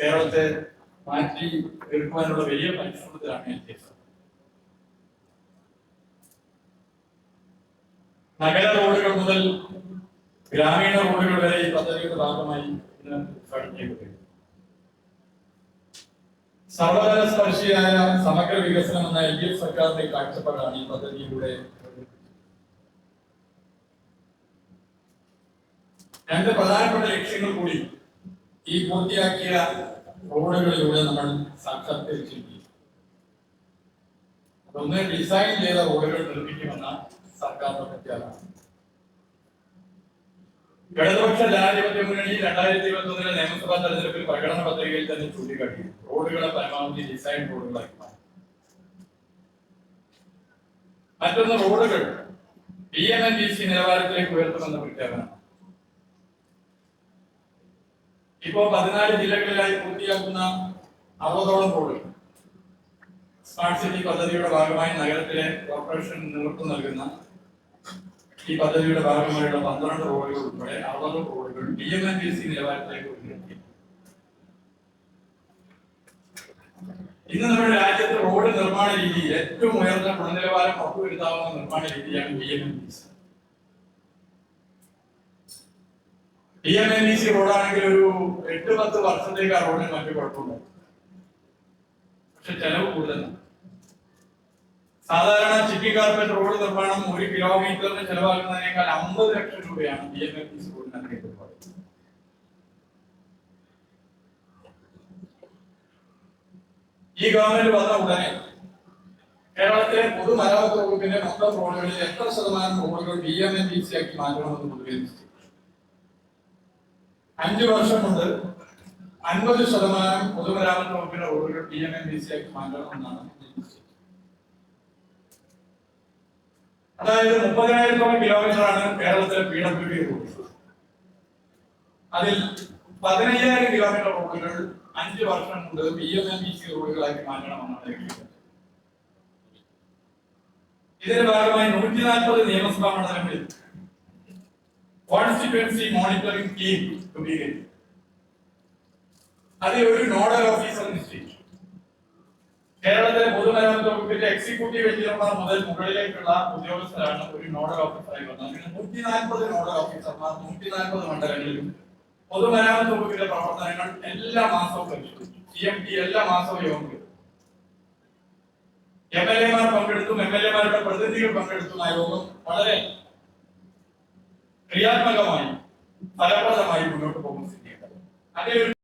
കേരളത്തെ മാറ്റി എടുക്കുവാനുള്ള വലിയ പരിശ്രമത്തിലാണ് എൽ ഡി എഫ്. നഗര റോഡുകൾ മുതൽ ഗ്രാമീണ റോഡുകൾ വരെ ഈ പദ്ധതിയുടെ ഭാഗമായി ഉദ്ഘാടനം ചെയ്യപ്പെട്ടു സർവതല സ്പർശിയായ സമഗ്ര വികസനം എന്ന എൽ ഡി എഫ് സർക്കാരിന്റെ കാഴ്ചപ്പാടാണ് ഈ പദ്ധതിയിലൂടെ രണ്ട് പ്രധാനപ്പെട്ട ലക്ഷ്യങ്ങൾ കൂടി ഈ പൂർത്തിയാക്കിയ റോഡുകളിലൂടെ നമ്മൾ സാക്ഷാത്കരിച്ചിരിക്കുന്നു അതൊന്ന് ഡിസൈൻ ചെയ്ത റോഡുകൾ നിർമ്മിക്കുമെന്ന സർക്കാർ പ്രഖ്യാപനം ഇടതുപക്ഷ ജനാധിപത്യ മുന്നണി രണ്ടായിരത്തി ഇരുപത്തി ഒന്നിലെ നിയമസഭാ തെരഞ്ഞെടുപ്പിൽ പ്രകടന പത്രികയിൽ തന്നെ ചൂണ്ടിക്കാട്ടി. റോഡുകളെ പരമാവധി ഡിസൈൻ റോഡുകളാക്കി മാറ്റും. മറ്റൊന്ന് റോഡുകൾ. B M N B C നിലവാരത്തിലേക്ക് ഉയർത്തുമെന്ന പ്രഖ്യാപനം. ഇപ്പോ പതിനാല് ജില്ലകളിലായി പൂർത്തിയാക്കുന്ന അറുപതോളം റോഡുകൾ. സ്മാർട്ട് സിറ്റി പദ്ധതിയുടെ ഭാഗമായി നഗരത്തിലെ കോർപ്പറേഷൻ നേതൃത്വം നൽകുന്ന ഈ പദ്ധതിയുടെ ഭാഗമായുള്ള പന്ത്രണ്ട് റോഡുകൾ ഉൾപ്പെടെ അറുപത് റോഡുകൾ D M N B C നിലവാരത്തിലേക്ക് ഉയർത്തി. ഇന്ന് നമ്മുടെ രാജ്യത്ത് റോഡ് നിർമ്മാണ രീതി ഏറ്റവും ഉയർന്ന ഗുണനിലവാരം ഉറപ്പുവരുത്താവുന്ന നിർമ്മാണ രീതിയാണ് D M N B C D M N E C റോഡാണെങ്കിൽ ഒരു എട്ട് പത്ത് വർഷത്തേക്ക് ആ റോഡിന് മറ്റു കുഴപ്പമില്ല. പക്ഷെ ചെലവ് കൂടുതലാണ്. സാധാരണ ചിക്കി കാർപ്പറ്റ് റോഡ് നിർമ്മാണം ഒരു കിലോമീറ്ററിന് ചെലവാക്കുന്നതിനേക്കാൾ അമ്പത് ലക്ഷം രൂപയാണ് D M N B C റോഡിന് ഈ ഗവൺമെന്റ് വന്ന ഉടനെ കേരളത്തിലെ പൊതുമരാമത്ത് വകുപ്പിന്റെ മൊത്തം റോഡുകളിൽ എത്ര ശതമാനം റോഡുകൾ D M N B C ആക്കി മാറ്റണമെന്ന് പൊതുവെ നിശ്ചയിച്ചു. അഞ്ചു വർഷം കൊണ്ട് അൻപത് ശതമാനം പൊതുമരാമത്ത് വകുപ്പിന്റെ റോഡുകൾ T M N B C ആക്കി മാറ്റണമെന്നാണ് എന്നാണ് അതായത് മുപ്പതിനായിരത്തോളം കിലോമീറ്റർ ആണ് കേരളത്തിലെ പി ഡബ്ല്യു ഡി റോഡ് അതിൽ പതിനയ്യായിരം കിലോമീറ്റർ റോഡുകൾ അഞ്ച് വർഷം കൊണ്ട് P M N B C റോഡുകളാക്കി മാറ്റണമെന്നാണ് ഇതിന്റെ ഭാഗമായി നൂറ്റി നാൽപ്പത് നിയമസഭാ മണ്ഡലങ്ങളിൽ കോൺസ്റ്റിറ്റ്യുവൻസി മോണിറ്ററിംഗ് ടീം രൂപീകരിച്ചു അതിൽ ഒരു നോഡൽ ഓഫീസർ നിശ്ചയിച്ചു കേരളത്തിലെ പൊതുമരാമത്ത് വകുപ്പിന്റെ എക്സിക്യൂട്ടീവ് എഞ്ചിനീയർമാർ മുതൽ മുകളിലേക്കുള്ള ഉദ്യോഗസ്ഥരാണ് ഒരു നോഡൽ ഓഫീസറായി വന്നത്. അങ്ങനെ നൂറ്റി നാൽപ്പത് നോഡൽ ഓഫീസർമാർ നൂറ്റി നാൽപ്പത് മണ്ഡലങ്ങളിലും പൊതുമരാമത്ത് വകുപ്പിന്റെ പ്രവർത്തനങ്ങൾ എല്ലാ മാസവും പരിശോധിച്ചു. സി എം ടി എല്ലാ മാസവും യോഗം. എം എൽ എമാർ പങ്കെടുത്തും എം എൽ എമാരുടെ പ്രതിനിധികൾ പങ്കെടുത്തും ആ യോഗം വളരെ ക്രിയാത്മകമായി ഫലപ്രദമായി മുന്നോട്ട് പോകുന്ന സ്ഥിതിയുണ്ട്. ഒരു